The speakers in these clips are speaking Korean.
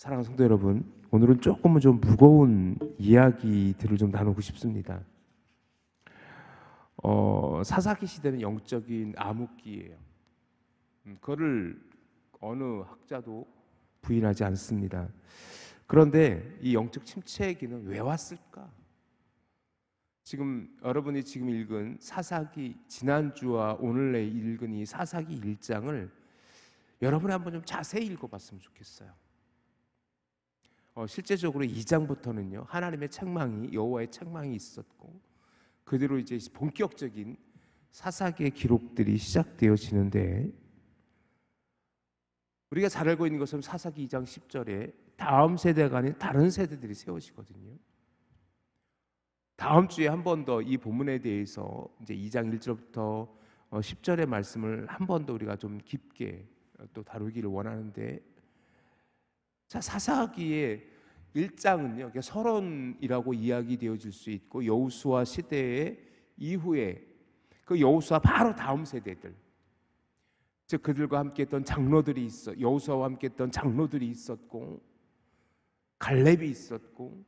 사랑하는 성도 여러분, 오늘은 조금은 좀 무거운 이야기들을 좀 나누고 싶습니다. 어, 사사기 시대는 영적인 암흑기예요. 음, 그거를 어느 학자도 부인하지 않습니다. 그런데 이 영적 침체기는 왜 왔을까? 지금 여러분이 지금 읽은 사사기 지난주와 오늘 읽은 이 사사기 1장을 여러분이 한번 좀 자세히 읽어봤으면 좋겠어요. 어, 실제적으로 2장부터는요 하나님의 책망이 여호와의 책망이 있었고 그대로 이제 본격적인 사사기의 기록들이 시작되어지는데 우리가 잘 알고 있는 것은 사사기 2장 10절에 다음 세대가 아닌 다른 세대들이 세워지거든요. 다음 주에 한 번 더 이 본문에 대해서 이제 2장 1절부터 10절의 말씀을 한 번 더 우리가 좀 깊게 또 다루기를 원하는데 자 사사기의 1장은요 서론이라고 이야기되어질 수 있고 여우수아 시대의 이후에 그 여우수아 바로 다음 세대들 즉 그들과 함께했던 장로들이 있어 여우수아와 함께했던 장로들이 있었고 갈렙이 있었고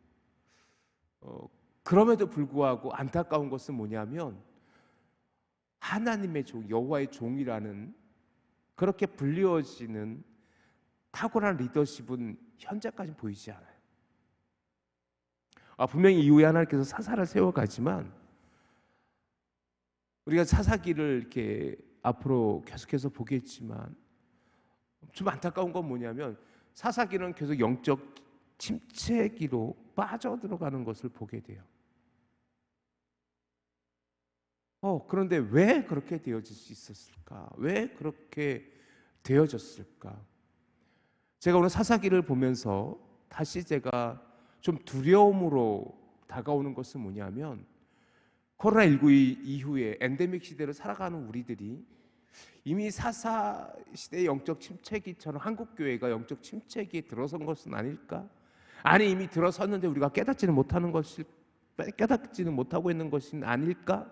어, 그럼에도 불구하고 안타까운 것은 뭐냐면 하나님의 종 여호와의 종이라는 그렇게 불리워지는 탁월한 리더십은 현재까지 보이지 않아요. 아, 분명히 이후에 하나님께서 사사를 세워가지만 우리가 사사기를 이렇게 앞으로 계속해서 보겠지만 좀 안타까운 건 뭐냐면 사사기는 계속 영적 침체기로 빠져들어가는 것을 보게 돼요. 어, 그런데 왜 그렇게 되어질 수 있었을까? 왜 그렇게 되어졌을까? 제가 오늘 사사기를 보면서 다시 제가 좀 두려움으로 다가오는 것은 뭐냐면 코로나 19 이후에 엔데믹 시대를 살아가는 우리들이 이미 사사 시대의 영적 침체기처럼 한국 교회가 영적 침체기에 들어선 것은 아닐까? 아니 이미 들어섰는데 우리가 깨닫지는 못하는 것이 깨닫지는 못하고 있는 것은 아닐까?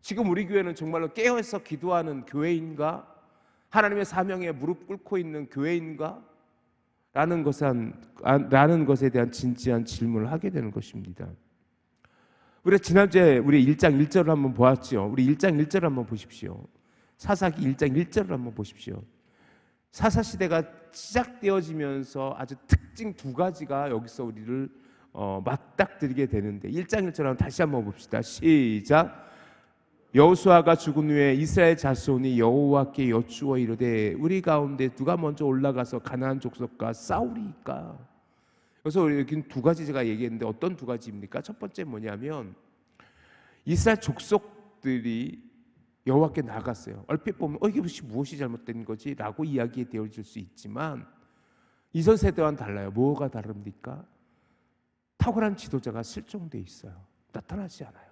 지금 우리 교회는 정말로 깨어서 기도하는 교회인가? 하나님의 사명에 무릎 꿇고 있는 교회인가? 라는 것에, 라는 것에 대한 진지한 질문을 하게 되는 것입니다. 우리 지난주에 우리 1장 1절을 한번 보았죠. 우리 1장 1절을 한번 보십시오. 사사기 1장 1절을 한번 보십시오. 사사 시대가 시작되어지면서 아주 특징 두 가지가 여기서 우리를 어, 맞닥뜨리게 되는데 1장 1절 한번 다시 한번 봅시다. 시작. 여호수아가 죽은 후에 이스라엘 자손이 여호와께 여쭈어 이르되 우리 가운데 누가 먼저 올라가서 가나안 족속과 싸우리까? 그래서 여기 두 가지 제가 얘기했는데 어떤 두 가지입니까? 첫 번째 뭐냐면 이스라엘 족속들이 여호와께 나갔어요. 얼핏 보면 어 이게 무엇이 잘못된 거지라고 이야기에 되어질 수 있지만 이전 세대와는 달라요. 뭐가 다릅니까? 탁월한 지도자가 실종돼 있어요. 나타나지 않아요.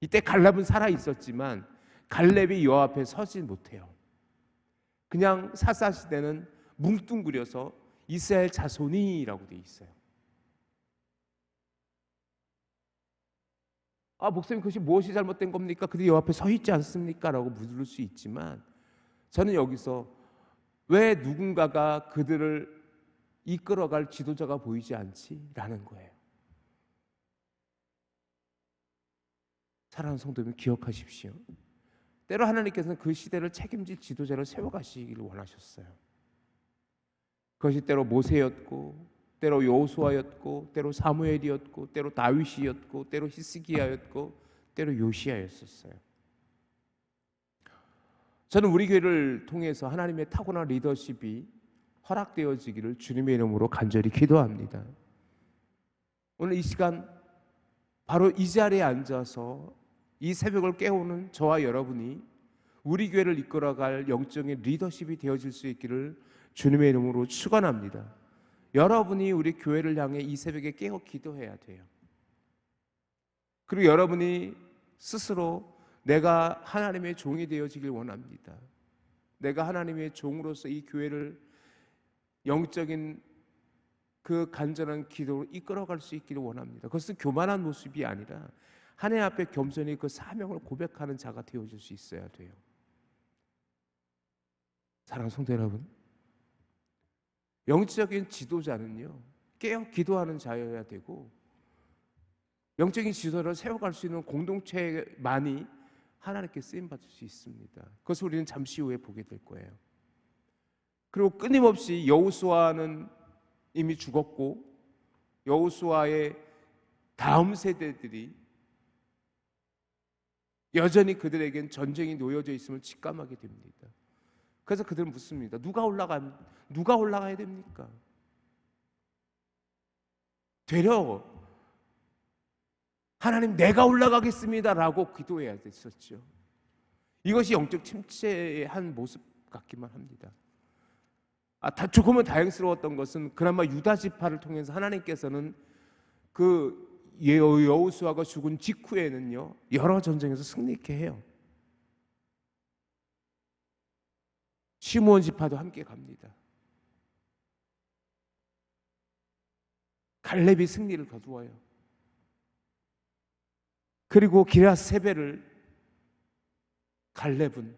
이때 갈렙은 살아 있었지만 갈렙이 여 앞에 서지 못해요. 그냥 사사 시대는 뭉뚱그려서 이스라엘 자손이라고 돼 있어요. 아 목사님 그것이 무엇이 잘못된 겁니까? 그들이 여 앞에 서 있지 않습니까?라고 물을 수 있지만 저는 여기서 왜 누군가가 그들을 이끌어갈 지도자가 보이지 않지?라는 거예요. 사랑하는 성도님 기억하십시오. 때로 하나님께서는 그 시대를 책임질 지도자를 세워가시기를 원하셨어요. 그것이 때로 모세였고, 때로 여호수아였고, 때로 사무엘이었고, 때로 다윗이었고, 때로 히스기야였고, 때로 요시야였었어요. 저는 우리 교회를 통해서 하나님의 타고난 리더십이 허락되어지기를 주님의 이름으로 간절히 기도합니다. 오늘 이 시간 바로 이 자리에 앉아서 이 새벽을 깨우는 저와 여러분이 우리 교회를 이끌어갈 영적인 리더십이 되어질 수 있기를 주님의 이름으로 축원합니다. 여러분이 우리 교회를 향해 이 새벽에 깨어 기도해야 돼요. 그리고 여러분이 스스로 내가 하나님의 종이 되어지길 원합니다. 내가 하나님의 종으로서 이 교회를 영적인 그 간절한 기도로 이끌어갈 수 있기를 원합니다. 그것은 교만한 모습이 아니라 하나님 앞에 겸손히 그 사명을 고백하는 자가 되어질 수 있어야 돼요. 사랑하는 성도 여러분, 영적인 지도자는요 깨어 기도하는 자여야 되고 영적인 지도를 세워갈 수 있는 공동체만이 하나님께 쓰임 받을 수 있습니다. 그것을 우리는 잠시 후에 보게 될 거예요. 그리고 끊임없이 여호수아는 이미 죽었고 여호수아의 다음 세대들이 여전히 그들에겐 전쟁이 놓여져 있음을 직감하게 됩니다. 그래서 그들은 묻습니다. 누가 올라가 누가 올라가야 됩니까? 되려 하나님 내가 올라가겠습니다라고 기도해야 됐었죠. 이것이 영적 침체의 한 모습 같기만 합니다. 아, 다 조금은 다행스러웠던 것은 그나마 유다 지파를 통해서 하나님께서는 그 여- 여호수아가 죽은 직후에는요 여러 전쟁에서 승리케 해요. 시므온 지파도 함께 갑니다. 갈렙이 승리를 거두어요. 그리고 기라 세베를 갈렙은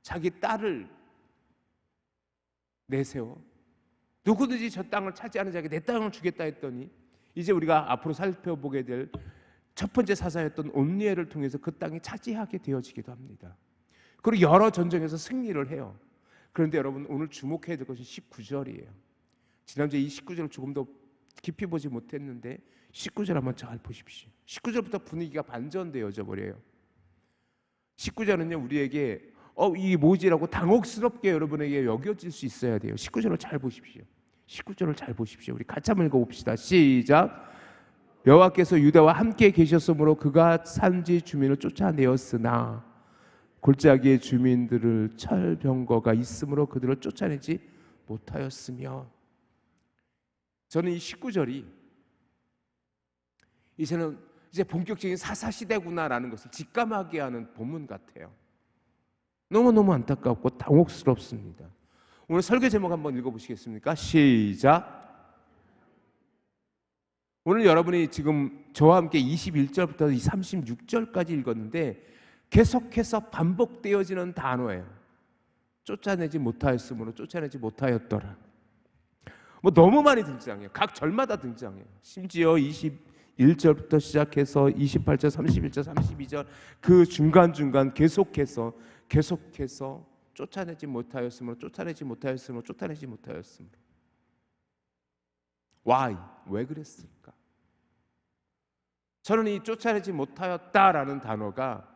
자기 딸을 내세워 누구든지 저 땅을 차지하는 자에게 내 땅을 주겠다 했더니 이제 우리가 앞으로 살펴보게 될 첫 번째 사사였던 온니엘을 통해서 그 땅이 차지하게 되어지기도 합니다. 그리고 여러 전쟁에서 승리를 해요. 그런데 여러분 오늘 주목해야 될 것이 19절이에요. 지난주에 이 19절을 조금 더 깊이 보지 못했는데 19절 한번 잘 보십시오. 19절부터 분위기가 반전되어져 버려요. 19절은요 우리에게 어 이게 뭐지라고 당혹스럽게 여러분에게 여겨질 수 있어야 돼요. 19절을 잘 보십시오. 19절을 잘 보십시오. 우리 같이 한번 읽어봅시다. 시작. 여호와께서 유다와 함께 계셨으므로 그가 산지 주민을 쫓아내었으나 골짜기의 주민들을 철병거가 있으므로 그들을 쫓아내지 못하였으며 저는 이 19절이 이제는 이제 본격적인 사사 시대구나라는 것을 직감하게 하는 본문 같아요. 너무너무 안타깝고 당혹스럽습니다. 오늘 설교 제목 한번 읽어보시겠습니까? 시작. 오늘 여러분이 지금 저와 함께 21절부터 36절까지 읽었는데 계속해서 반복되어지는 단어예요. 쫓아내지 못하였으므로 쫓아내지 못하였더라. 뭐 너무 많이 등장해요. 각 절마다 등장해요. 심지어 21절부터 시작해서 28절, 31절, 32절 그 중간중간 계속해서 계속해서 쫓아내지 못하였으므로 쫓아내지 못하였으므로 쫓아내지 못하였으므로 Why? 왜 그랬을까? 저는 이 쫓아내지 못하였다라는 단어가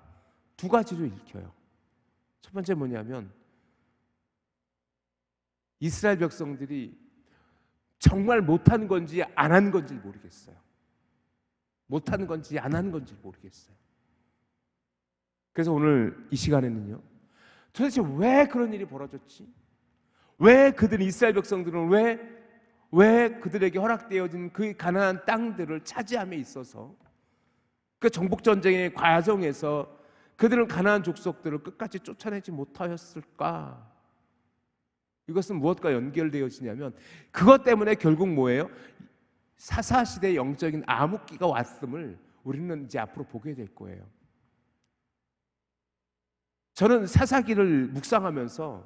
두 가지로 읽혀요. 첫 번째 뭐냐면 이스라엘 백성들이 정말 못한 건지 안 한 건지 모르겠어요. 못한 건지 안 한 건지 모르겠어요. 그래서 오늘 이 시간에는요. 도대체 왜 그런 일이 벌어졌지? 왜 그들 이스라엘 백성들은 왜 왜 그들에게 허락되어진 그 가나안 땅들을 차지함에 있어서 그 정복 전쟁의 과정에서 그들은 가나안 족속들을 끝까지 쫓아내지 못하였을까? 이것은 무엇과 연결되어지냐면 그것 때문에 결국 뭐예요? 사사 시대 영적인 암흑기가 왔음을 우리는 이제 앞으로 보게 될 거예요. 저는 사사기를 묵상하면서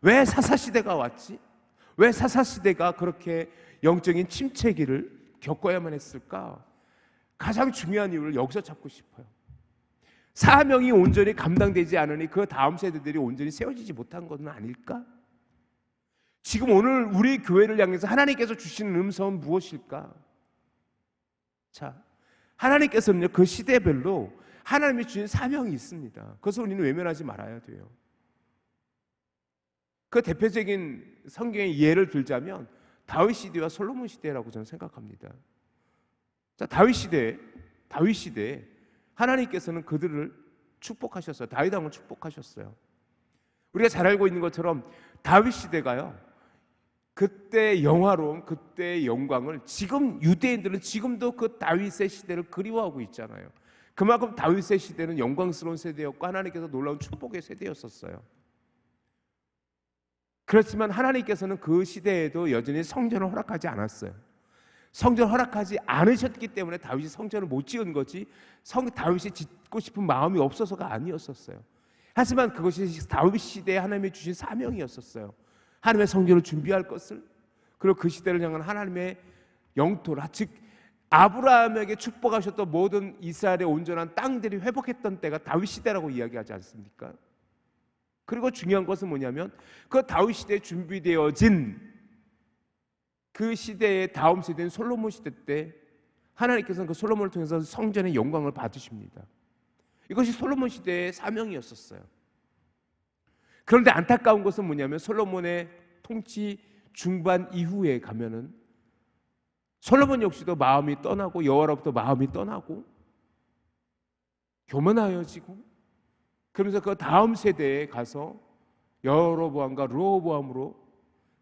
왜 사사 시대가 왔지? 왜 사사 시대가 그렇게 영적인 침체기를 겪어야만 했을까? 가장 중요한 이유를 여기서 찾고 싶어요. 사명이 온전히 감당되지 않으니 그 다음 세대들이 온전히 세워지지 못한 것은 아닐까? 지금 오늘 우리 교회를 향해서 하나님께서 주시는 음성은 무엇일까? 자, 하나님께서는요 그 시대별로 하나님이 주신 사명이 있습니다. 그것을 우리는 외면하지 말아야 돼요. 그 대표적인 성경의 예를 들자면 다윗 시대와 솔로몬 시대라고 저는 생각합니다. 자, 다윗 시대, 다윗 시대 하나님께서는 그들을 축복하셨어요. 다윗 왕을 축복하셨어요. 우리가 잘 알고 있는 것처럼 다윗 시대가요. 그때 영화로운 그때의 영광을 지금 유대인들은 지금도 그 다윗의 시대를 그리워하고 있잖아요. 그만큼 다윗의 시대는 영광스러운 세대였고 하나님께서 놀라운 축복의 세대였었어요. 그렇지만 하나님께서는 그 시대에도 여전히 성전을 허락하지 않았어요. 성전 허락하지 않으셨기 때문에 다윗이 성전을 못 지은 거지 성 다윗이 짓고 싶은 마음이 없어서가 아니었었어요. 하지만 그것이 다윗 시대에 하나님이 주신 사명이었었어요. 하나님의 성전을 준비할 것을 그리고 그 시대를 향한 하나님의 영토라 즉 아브라함에게 축복하셨던 모든 이스라엘의 온전한 땅들이 회복했던 때가 다윗 시대라고 이야기하지 않습니까? 그리고 중요한 것은 뭐냐면 그 다윗 시대에 준비되어진 그 시대의 다음 세대인 솔로몬 시대 때 하나님께서는 그 솔로몬을 통해서 성전의 영광을 받으십니다. 이것이 솔로몬 시대의 사명이었었어요. 그런데 안타까운 것은 뭐냐면 솔로몬의 통치 중반 이후에 가면은 솔로몬 역시도 마음이 떠나고 여호와로부터 마음이 떠나고 교만하여지고 그러면서 그 다음 세대에 가서 여로보암과 르호보암으로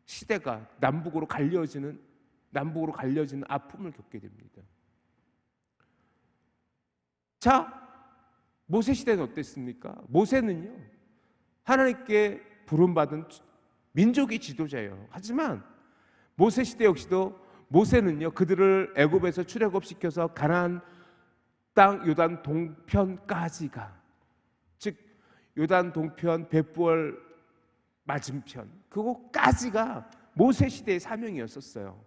시대가 남북으로 갈려지는 남북으로 갈려지는 아픔을 겪게 됩니다. 자, 모세 시대는 어땠습니까? 모세는요. 하나님께 부름받은 민족의 지도자예요. 하지만 모세 시대 역시도 모세는요. 그들을 애굽에서 출애굽시켜서 가나안 땅 요단 동편까지가 즉 요단 동편 베푸얼 맞은편 그거까지가 모세 시대의 사명이었었어요.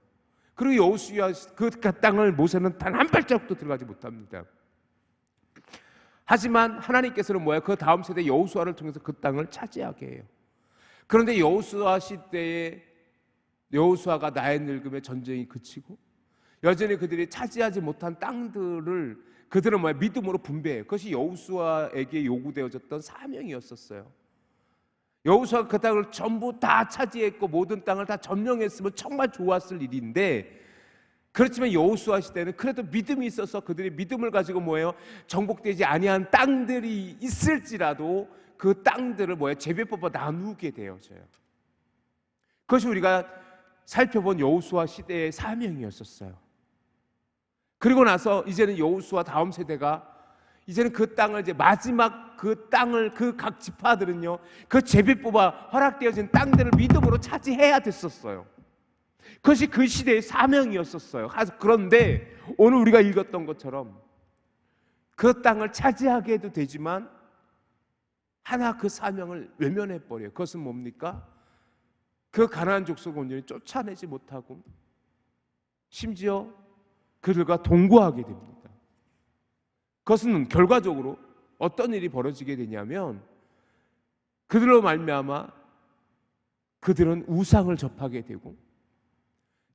그리고 여호수아 그 땅을 모세는 단 한 발자국도 들어가지 못합니다. 하지만 하나님께서는 뭐야? 그 다음 세대 여호수아를 통해서 그 땅을 차지하게 해요. 그런데 여호수아 시대에 여호수아가 나이 늙음에 전쟁이 그치고 여전히 그들이 차지하지 못한 땅들을 그들은 뭐야? 믿음으로 분배해요. 그것이 여호수아에게 요구되어졌던 사명이었었어요. 여호수아가 그 땅을 전부 다 차지했고 모든 땅을 다 점령했으면 정말 좋았을 일인데 그렇지만 여호수아 시대는 그래도 믿음이 있어서 그들이 믿음을 가지고 뭐예요? 정복되지 아니한 땅들이 있을지라도 그 땅들을 뭐예요? 제비뽑아 나누게 되어져요. 그것이 우리가 살펴본 여호수아 시대의 사명이었었어요. 그리고 나서 이제는 여호수아 다음 세대가 이제는 그 땅을 이제 마지막 그 땅을 그 각 지파들은요 그 제비 뽑아 허락되어진 땅들을 믿음으로 차지해야 됐었어요. 그것이 그 시대의 사명이었었어요. 그런데 오늘 우리가 읽었던 것처럼 그 땅을 차지하게 해도 되지만 하나 그 사명을 외면해 버려요. 그것은 뭡니까? 그 가나안 족속 온전히 쫓아내지 못하고 심지어 그들과 동거하게 됩니다. 그것은 결과적으로 어떤 일이 벌어지게 되냐면 그들로 말미암아 그들은 우상을 접하게 되고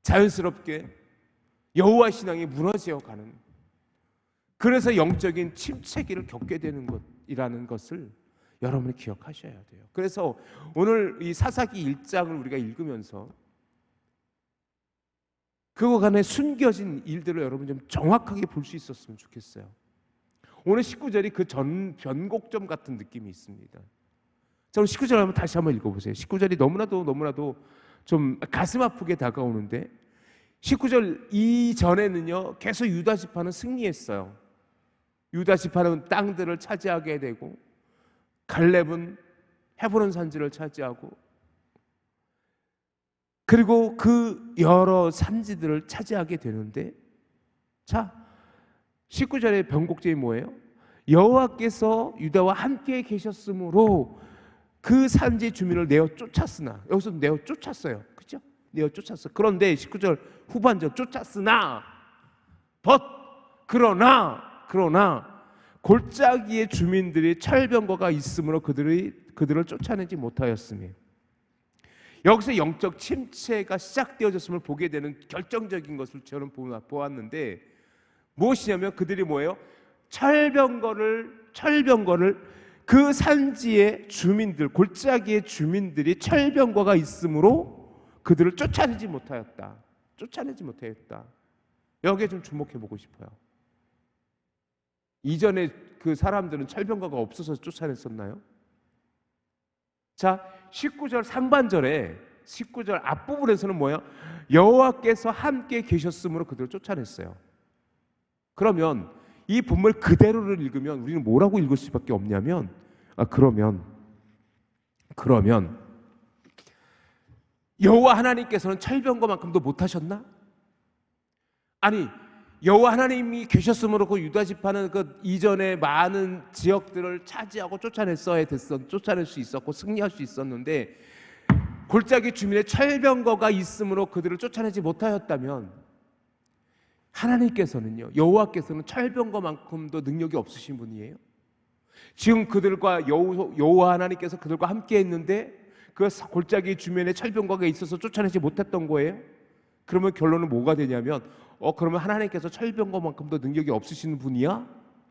자연스럽게 여호와 신앙이 무너져 가는 그래서 영적인 침체기를 겪게 되는 것이라는 것을 여러분이 기억하셔야 돼요. 그래서 오늘 이 사사기 1장을 우리가 읽으면서 그거간에 숨겨진 일들을 여러분 좀 정확하게 볼 수 있었으면 좋겠어요. 오늘 19절이 그 전 변곡점 같은 느낌이 있습니다. 자, 19절 한번 다시 한번 읽어보세요. 19절이 너무나도 너무나도 좀 가슴 아프게 다가오는데 19절 이전에는요 계속 유다 지파는 승리했어요. 유다 지파는 땅들을 차지하게 되고 갈렙은 헤브론 산지를 차지하고 그리고 그 여러 산지들을 차지하게 되는데 자 19절의 변곡점이 뭐예요? 여호와께서 유다와 함께 계셨으므로 그 산지 주민을 내어 쫓았으나 여기서 내어 쫓았어요. 그죠? 내어 쫓았어. 그런데 19절 후반절 쫓았으나 벗 그러나 그러나 골짜기의 주민들이 철병거가 있으므로 그들이 그들을 쫓아내지 못하였으며 여기서 영적 침체가 시작되어졌음을 보게 되는 결정적인 것을 저는 보았는데 무엇이냐면 그들이 뭐예요? 철병거를 철병거를 그 산지의 주민들 골짜기의 주민들이 철병거가 있으므로 그들을 쫓아내지 못하였다. 쫓아내지 못하였다. 여기에 좀 주목해 보고 싶어요. 이전에 그 사람들은 철병거가 없어서 쫓아냈었나요? 자, 19절 상반절에 19절 앞부분에서는 뭐예요? 여호와께서 함께 계셨으므로 그들을 쫓아냈어요. 그러면 이 본문 그대로를 읽으면 우리는 뭐라고 읽을 수밖에 없냐면 아 그러면 그러면 여호와 하나님께서는 철병거만큼도 못하셨나? 아니 여호와 하나님이 계셨으므로 그 유다 지파는 그 이전에 많은 지역들을 차지하고 쫓아냈어야 됐어 쫓아낼 수 있었고 승리할 수 있었는데 골짜기 주민의 철병거가 있으므로 그들을 쫓아내지 못하였다면 하나님께서는요 여호와께서는 철병거만큼도 능력이 없으신 분이에요. 지금 그들과 여호, 여호와 하나님께서 그들과 함께 했는데 그 골짜기 주변에 철병거가 있어서 쫓아내지 못했던 거예요. 그러면 결론은 뭐가 되냐면 어 그러면 하나님께서 철병거만큼도 능력이 없으신 분이야?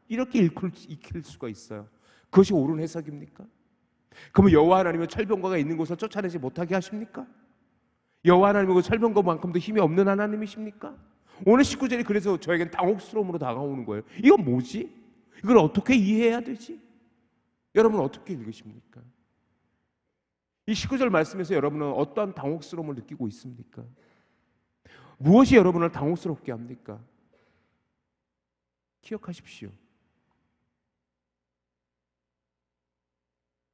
이렇게 읽힐, 읽힐 수가 있어요. 그것이 옳은 해석입니까? 그러면 여호와 하나님은 철병거가 있는 곳을 쫓아내지 못하게 하십니까? 여호와 하나님은 그 철병거만큼도 힘이 없는 하나님이십니까? 오늘 19절이 그래서 저에겐 당혹스러움으로 다가오는 거예요. 이건 뭐지? 이걸 어떻게 이해해야 되지? 여러분 어떻게 읽으십니까? 이 19절 말씀에서 여러분은 어떠한 당혹스러움을 느끼고 있습니까? 무엇이 여러분을 당혹스럽게 합니까? 기억하십시오.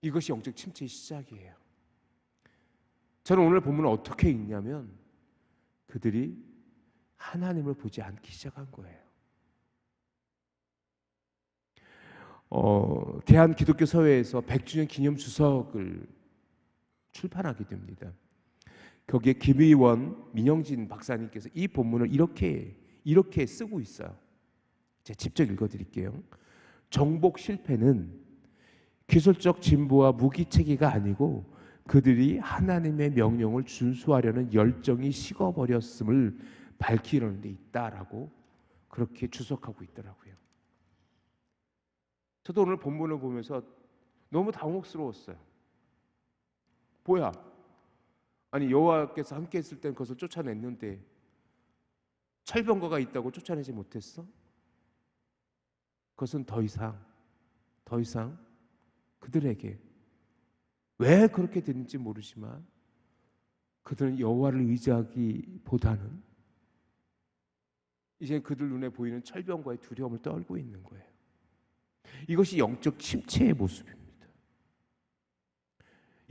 이것이 영적 침체의 시작이에요. 저는 오늘 본문을 어떻게 읽냐면 그들이 하나님을 보지 않기 시작한 거예요. 어, 대한 기독교 사회에서 100주년 기념 주석을 출판하게 됩니다. 거기에 김의원 민영진 박사님께서 이 본문을 이렇게 이렇게 쓰고 있어요. 제가 직접 읽어드릴게요. 정복 실패는 기술적 진보와 무기체계가 아니고 그들이 하나님의 명령을 준수하려는 열정이 식어버렸음을 밝히려는 데 있다라고 그렇게 주석하고 있더라고요. 저도 오늘 본문을 보면서 너무 당혹스러웠어요. 뭐야? 아니 여호와께서 함께 했을 땐 그것을 쫓아냈는데 철병거가 있다고 쫓아내지 못했어? 그것은 더 이상 더 이상 그들에게 왜 그렇게 됐는지 모르지만 그들은 여호와를 의지하기보다는 이제 그들 눈에 보이는 철병과의 두려움을 떨고 있는 거예요. 이것이 영적 침체의 모습입니다.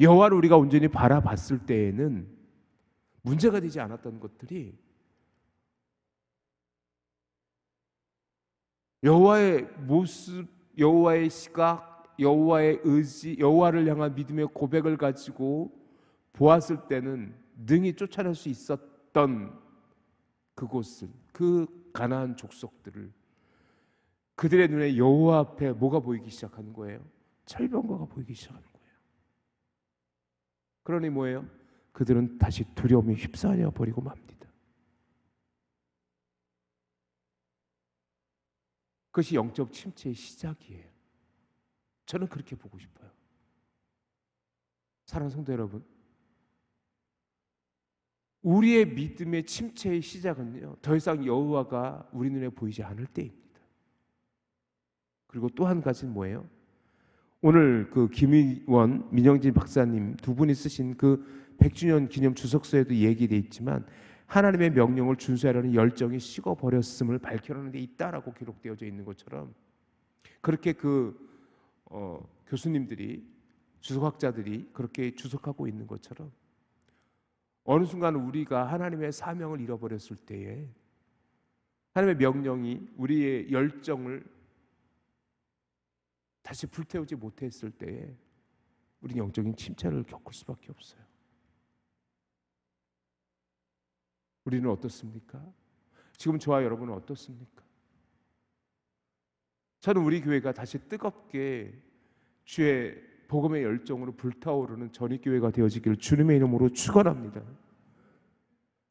여호와를 우리가 온전히 바라봤을 때에는 문제가 되지 않았던 것들이 여호와의 모습, 여호와의 시각, 여호와의 의지, 여호와를 향한 믿음의 고백을 가지고 보았을 때는 능히 쫓아낼 수 있었던 그곳을 그 가나안 족속들을 그들의 눈에 여호와 앞에 뭐가 보이기 시작하는 거예요? 철병거가 보이기 시작하는 거예요. 그러니 뭐예요? 그들은 다시 두려움에 휩싸여 버리고 맙니다. 그것이 영적 침체의 시작이에요. 저는 그렇게 보고 싶어요. 사랑하는 성도 여러분, 우리의 믿음의 침체의 시작은요, 더 이상 여호와가 우리 눈에 보이지 않을 때입니다. 그리고 또 한 가지는 뭐예요? 오늘 그 김의원, 민영진 박사님 두 분이 쓰신 그 100주년 기념 주석서에도 얘기돼 있지만 하나님의 명령을 준수하려는 열정이 식어 버렸음을 밝혀내는 데 있다라고 기록되어져 있는 것처럼 그렇게 그 어, 교수님들이 주석학자들이 그렇게 주석하고 있는 것처럼 어느 순간 우리가 하나님의 사명을 잃어버렸을 때에 하나님의 명령이 우리의 열정을 다시 불태우지 못했을 때에 우리는 영적인 침체를 겪을 수밖에 없어요. 우리는 어떻습니까? 지금 저와 여러분은 어떻습니까? 저는 우리 교회가 다시 뜨겁게 주의 복음의 열정으로 불타오르는 전입 교회가 되어지기를 주님의 이름으로 축원합니다.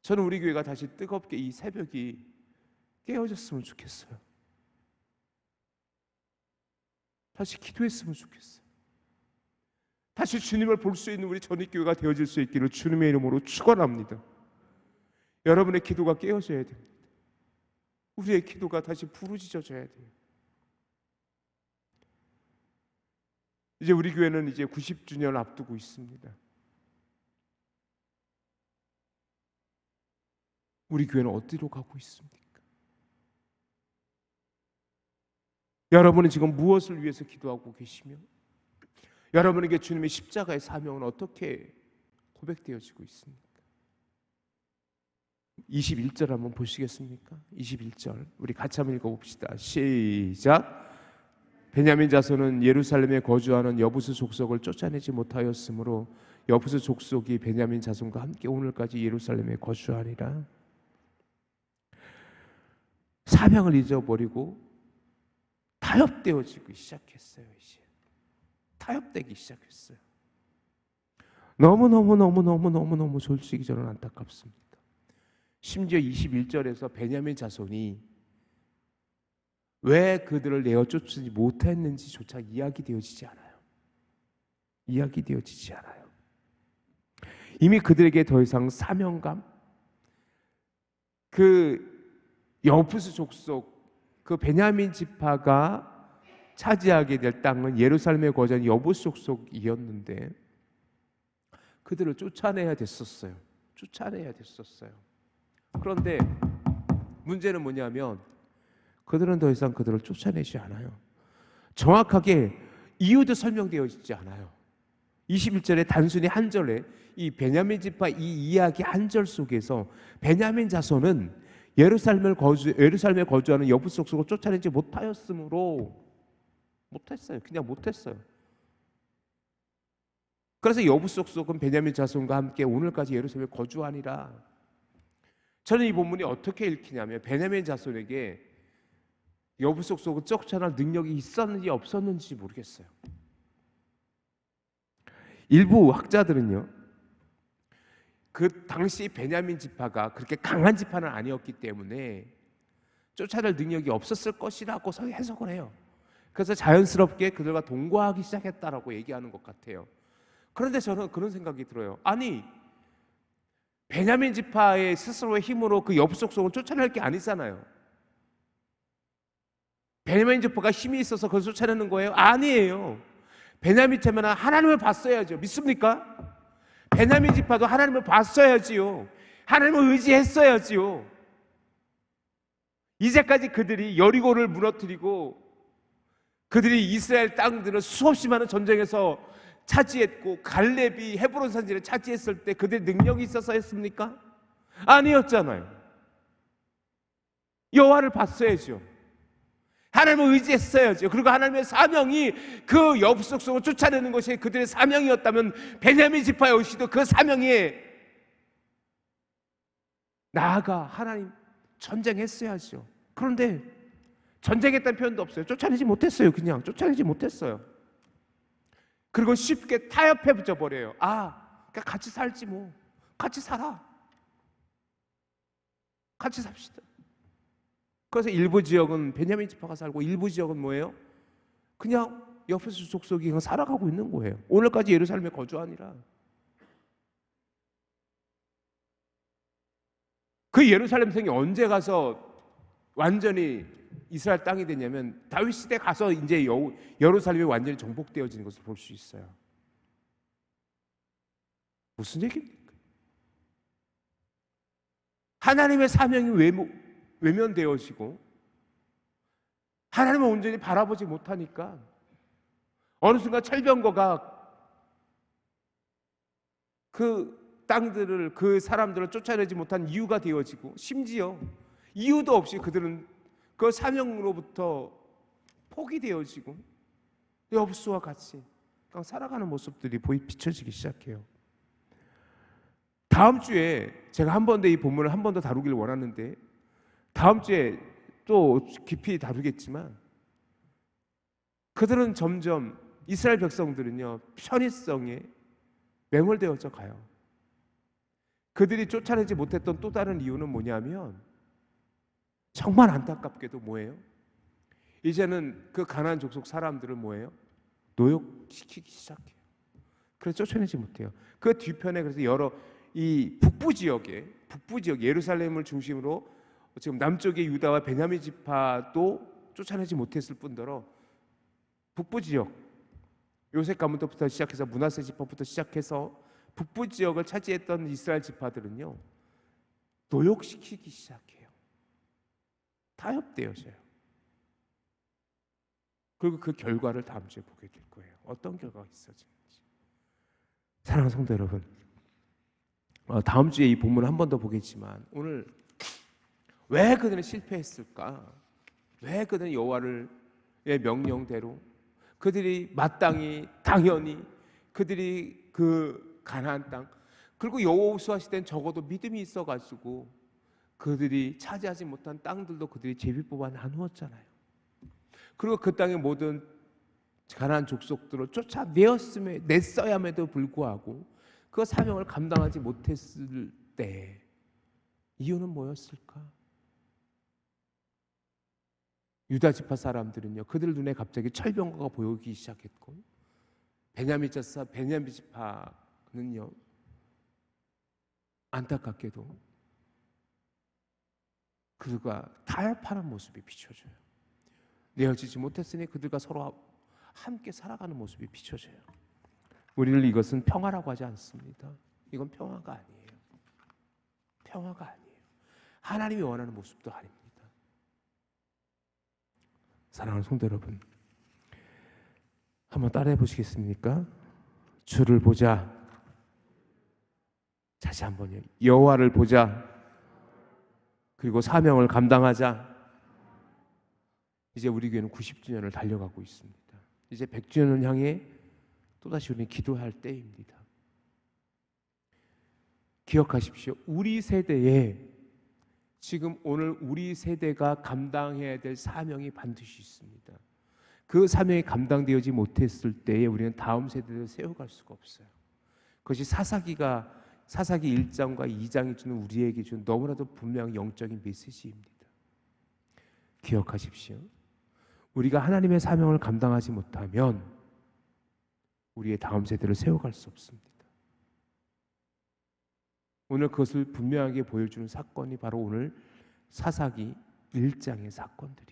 저는 우리 교회가 다시 뜨겁게 이 새벽이 깨어졌으면 좋겠어요. 다시 기도했으면 좋겠어요. 다시 주님을 볼 수 있는 우리 전입교회가 되어질 수 있기를 주님의 이름으로 축원합니다. 여러분의 기도가 깨어져야 됩니다. 우리의 기도가 다시 부르짖어져야 돼요. 이제 우리 교회는 이제 90주년 앞두고 있습니다. 우리 교회는 어디로 가고 있습니까? 여러분은 지금 무엇을 위해서 기도하고 계시며 여러분에게 주님의 십자가의 사명은 어떻게 고백되어지고 있습니까? 21절 한번 보시겠습니까? 21절 우리 같이 한번 읽어봅시다. 시작. 베냐민 자손은 예루살렘에 거주하는 여부스 족속을 쫓아내지 못하였으므로 여부수 족속이 베냐민 자손과 함께 오늘까지 예루살렘에 거주하니라. 사명을 잊어버리고 타협되어지기 시작했어요. 이제 타협되기 시작했어요. 너무 너무 너무 너무 너무 너무 솔직히 저는 안타깝습니다. 심지어 21절에서 베냐민 자손이 왜 그들을 내어 쫓지 못했는지조차 이야기되어지지 않아요. 이야기되어지지 않아요. 이미 그들에게 더 이상 사명감, 그 여부스 족속, 그 베냐민 지파가 차지하게 될 땅은 예루살렘의 거전 여부스 족속이었는데 그들을 쫓아내야 됐었어요. 쫓아내야 됐었어요. 그런데 문제는 뭐냐면 그들은 더 이상 그들을 쫓아내지 않아요. 정확하게 이유도 설명되어 있지 않아요. 21절에 단순히 한 절에 이 베냐민 지파 이 이야기 한 절 속에서 베냐민 자손은 예루살렘을 거주 예루살렘에 거주하는 여부속 속을 쫓아내지 못하였으므로 못했어요. 그냥 못했어요. 그래서 여부속 속은 베냐민 자손과 함께 오늘까지 예루살렘에 거주하니라. 저는 이 본문이 어떻게 읽히냐면 베냐민 자손에게 여부 속 속을 쫓아낼 능력이 있었는지 없었는지 모르겠어요. 일부 학자들은요. 그 당시 베냐민 지파가 그렇게 강한 지파는 아니었기 때문에 쫓아낼 능력이 없었을 것이라고 해석을 해요. 그래서 자연스럽게 그들과 동거하기 시작했다라고 얘기하는 것 같아요. 그런데 저는 그런 생각이 들어요. 아니 베냐민 지파의 스스로의 힘으로 그 엽속속을 쫓아낼 게 아니잖아요. 베냐민 지파가 힘이 있어서 그걸 쫓아내는 거예요? 아니에요. 베냐민 지파는 하나님을 봤어야죠. 믿습니까? 베냐민 지파도 하나님을 봤어야지요. 하나님을 의지했어야지요. 이제까지 그들이 여리고를 무너뜨리고 그들이 이스라엘 땅들을 수없이 많은 전쟁에서 차지했고 갈렙이 헤브론 산지를 차지했을 때 그들의 능력이 있어서 했습니까? 아니었잖아요. 여호와를 봤어야죠. 하나님을 의지했어야죠. 그리고 하나님의 사명이 그 엽속 속으로 쫓아내는 것이 그들의 사명이었다면 베냐민 지파의 오시도 그 사명에 나아가 하나님 전쟁했어야죠. 그런데 전쟁했다는 표현도 없어요. 쫓아내지 못했어요. 그냥 쫓아내지 못했어요. 그리고 쉽게 타협해 붙여 버려요. 아, 그러니까 같이 살지 뭐. 같이 살아. 같이 삽시다. 그래서 일부 지역은 베냐민 지파가 살고 일부 지역은 뭐예요? 그냥 옆에서 족속이 그냥 살아가고 있는 거예요. 오늘까지 예루살렘에 거주하니라. 그 예루살렘 성이 언제 가서 완전히 이스라엘 땅이 되냐면 다윗 시대 가서 이제 여, 예루살렘이 완전히 정복되어지는 것을 볼 수 있어요. 무슨 얘기입니까? 하나님의 사명이 외모, 외면되어지고 하나님을 온전히 바라보지 못하니까 어느 순간 철병거가 그 땅들을 그 사람들을 쫓아내지 못한 이유가 되어지고 심지어 이유도 없이 그들은 그 사명으로부터 포기되어지고 여부수와 같이 살아가는 모습들이 보이 비춰지기 시작해요. 다음 주에 제가 한 번 더 이 본문을 한 번 더 다루기를 원하는데 다음 주에 또 깊이 다루겠지만 그들은 점점 이스라엘 백성들은요 편의성에 매몰되어져 가요. 그들이 쫓아내지 못했던 또 다른 이유는 뭐냐면 정말 안타깝게도 뭐예요? 이제는 그 가난 족속 사람들을 뭐예요? 노역시키기 시작해요. 그래서 쫓아내지 못해요. 그 뒤편에 그래서 여러 이 북부 지역에 북부 지역 예루살렘을 중심으로 지금 남쪽의 유다와 베냐민 지파도 쫓아내지 못했을 뿐더러 북부 지역 요셉 가문부터 시작해서 문하세 지파부터 시작해서 북부 지역을 차지했던 이스라엘 지파들은요 노역시키기 시작해요. 타협되어져요. 그리고 그 결과를 다음 주에 보게 될 거예요. 어떤 결과가 있어지는지. 사랑하는 성도 여러분, 어, 다음 주에 이 본문을 한 번 더 보겠지만 오늘 왜 그들은 실패했을까? 왜 그들은 여호와를 명령대로 그들이 마땅히 당연히 그들이 그 가나안 땅 그리고 여호수아 시대는 적어도 믿음이 있어가지고 그들이 차지하지 못한 땅들도 그들이 제비 뽑아 나누었잖아요. 그리고 그 땅의 모든 가나안 족속들을 쫓아내었음에 냈어야함에도 불구하고 그 사명을 감당하지 못했을 때 이유는 뭐였을까? 유다 지파 사람들은요 그들 눈에 갑자기 철병거가 보이기 시작했고 베냐민 지파 베냐민 지파는요 안타깝게도 그들과 타협하는 모습이 비춰져요. 내어지지 못했으니 그들과 서로 함께 살아가는 모습이 비춰져요. 우리를 이것은 평화라고 하지 않습니다. 이건 평화가 아니에요. 평화가 아니에요. 하나님이 원하는 모습도 아닙니다. 사랑하는 성도 여러분, 한번 따라해 보시겠습니까? 주를 보자. 다시 한번요. 여호와를 보자. 그리고 사명을 감당하자. 이제 우리 교회는 90주년을 달려가고 있습니다. 이제 100주년을 향해 또다시 우리는 기도할 때입니다. 기억하십시오. 우리 세대에 지금 오늘 우리 세대가 감당해야 될 사명이 반드시 있습니다. 그 사명이 감당되지 못했을 때에 우리는 다음 세대를 세워갈 수가 없어요. 그것이 사사기가 사사기 1장과 2장이 주는 우리에게 주는 너무나도 분명한 영적인 메시지입니다. 기억하십시오. 우리가 하나님의 사명을 감당하지 못하면 우리의 다음 세대를 세워갈 수 없습니다. 오늘 그것을 분명하게 보여주는 사건이 바로 오늘 사사기 1장의 사건들이에요.